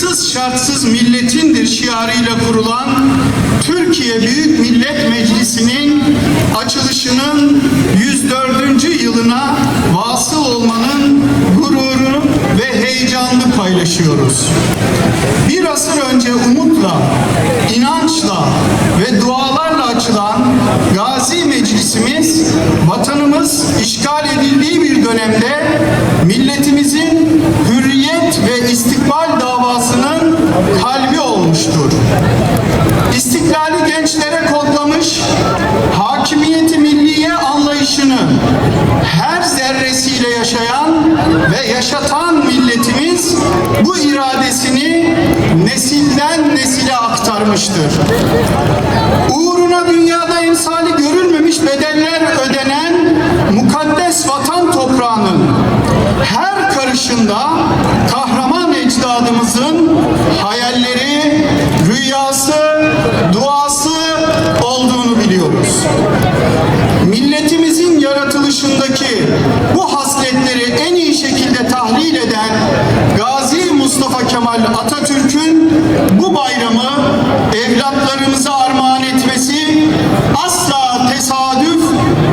kayıtsız şartsız milletindir şiarıyla kurulan Türkiye Büyük Millet Meclisi'nin açılışının 104. yılına vasıl olmanın gururu ve heyecanını paylaşıyoruz. Bir asır önce umutla, inançla ve dualarla açılan Gazi Meclisimiz, vatanımız işgal edildiği bir dönemde iradesini nesilden nesile aktarmıştır.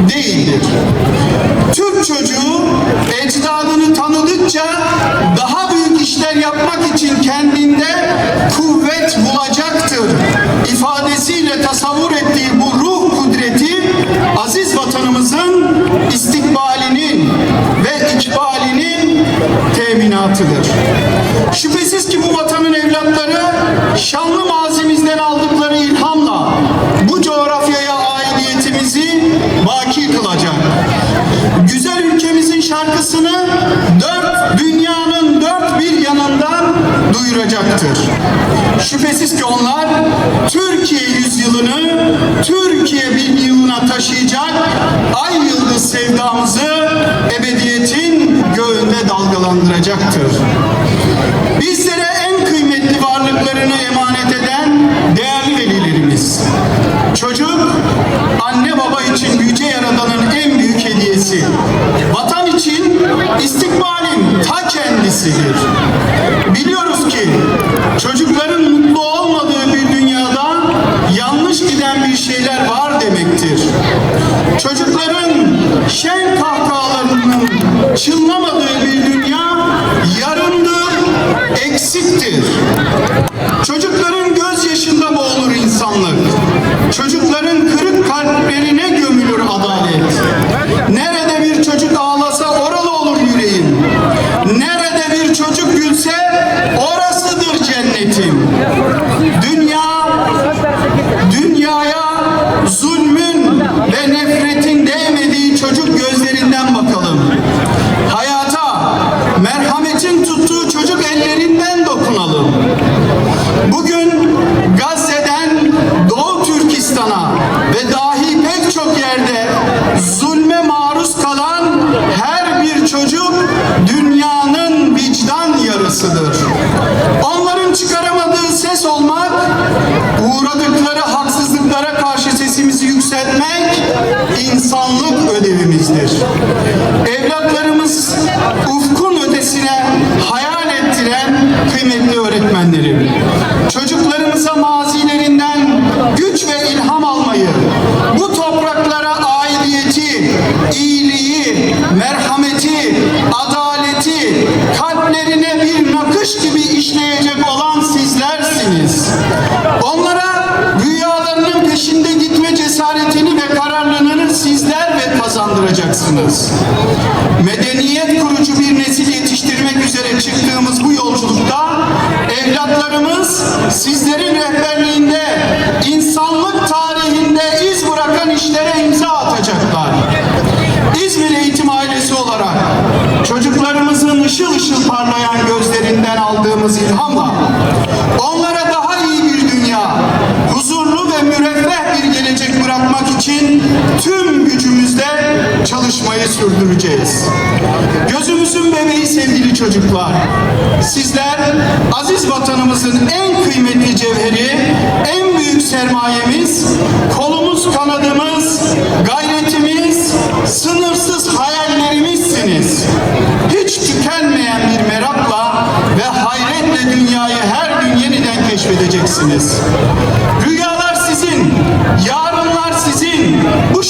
Değildir. Türk çocuğu ecdadını tanıdıkça daha büyük işler yapmak için kendinde kuvvet bulacaktır ifadesiyle tasavvur ettiği bu ruh kudreti aziz vatanımızın istikbalinin ve ikbalinin teminatıdır. Şüphesiz ki bu vatanın evlatları şanlı Şüphesiz ki onlar Türkiye yüzyılını Türkiye bin yılına taşıyacak ay yıldız sevdamızı ebediyetin göğünde dalgalandıracaktır. Kıymetli öğretmenlerim. Çocuklarımıza mazilerinden güç ve ilham almayı, bu topraklara aidiyeti, iyiliği, merhameti, adaleti kalplerine bir nakış gibi işleyecek olan sizlersiniz. Onlara rüyalarının peşinde gitme cesaretini ve kararlılığını sizler ve kazandıracaksınız. Medeniyet kurucu bir nesil yetiştirmek üzere çıktığımız bu yolculukta evlatlarımız tartışmayı sürdüreceğiz. Gözümüzün bebeği sevgili çocuklar. Sizler aziz vatanımızın en kıymetli cevheri, en büyük sermayemiz, kolumuz kanadımız, gayretimiz, sınırsız hayallerimizsiniz. Hiç tükenmeyen bir merakla ve hayretle dünyayı her gün yeniden keşfedeceksiniz. Rüyalar sizin, yarınlar sizin, bu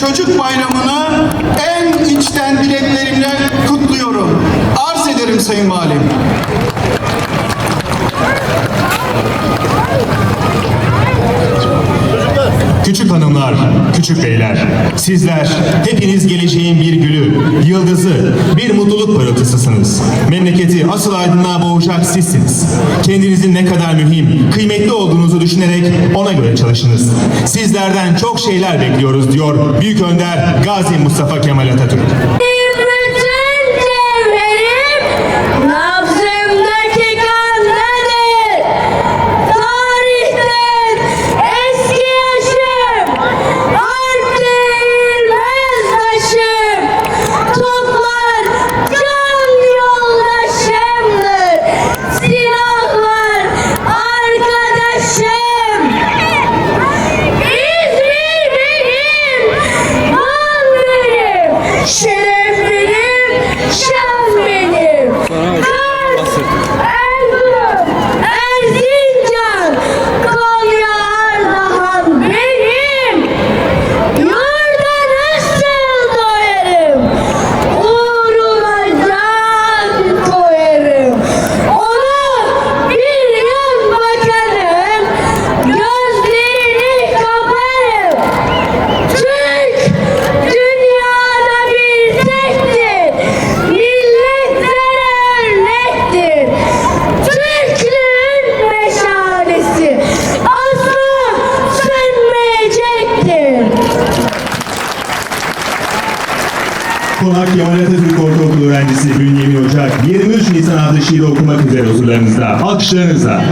Çocuk Bayramı'nı en içten dileklerimle kutluyorum. Arz ederim Sayın Valim. Küçük hanımlar, küçük beyler, sizler hepiniz geleceğin bir gülü, yıldızı, bir mutluluk parıltısısınız. Memleketi asıl aydınlığa boğacak sizsiniz. Kendinizin ne kadar mühim, kıymetli olduğunuzu düşünerek ona göre çalışınız. Sizlerden çok şeyler bekliyoruz diyor Büyük Önder Gazi Mustafa Kemal Atatürk. olmak üzere huzurlarınızda, alkışlarınızla.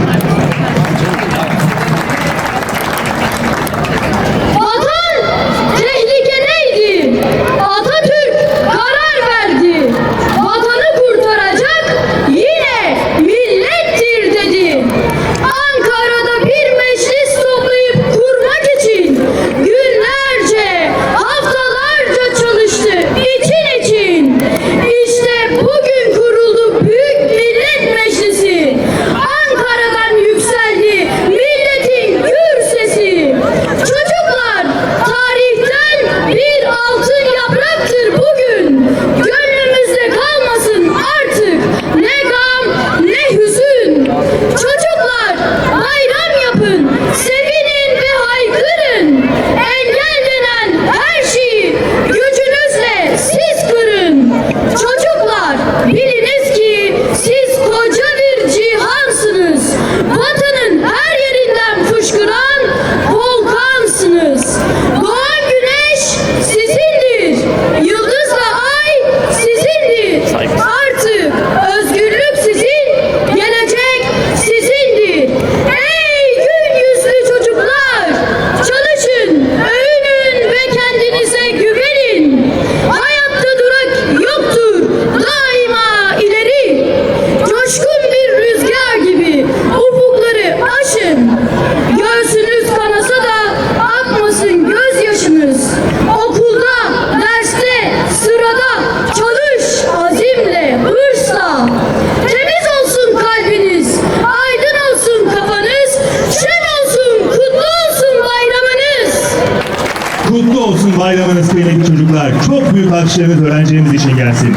Alkışlarınız öğrencilerimiz için gelsin.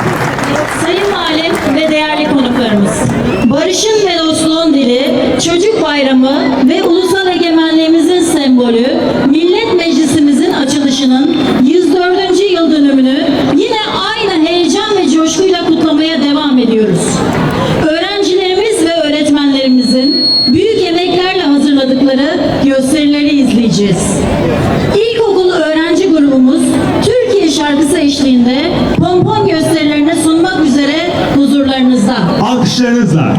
Sayın Valim ve değerli konuklarımız, barışın ve dostluğun dili, çocuk bayramı ve ulusal egemenliğimizin sembolü, Millet Meclisimizin açılışının 104. yıl dönümünü yine aynı heyecan ve coşkuyla kutlamaya devam ediyoruz. Öğrencilerimiz eşliğinde pompon gösterilerini sunmak üzere huzurlarınızda. Alkışlarınızla.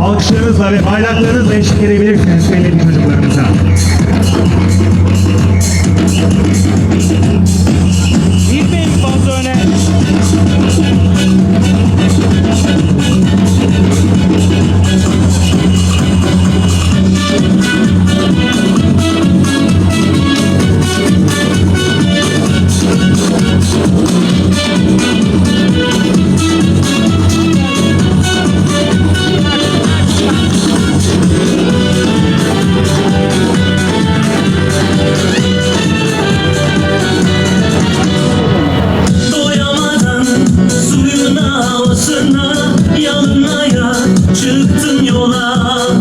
Alkışlarınızla ve bayraklarınızla eşlik edebilirsiniz sevgili çocuklarımıza. Suyuna havasına Yanmaya çıktım yola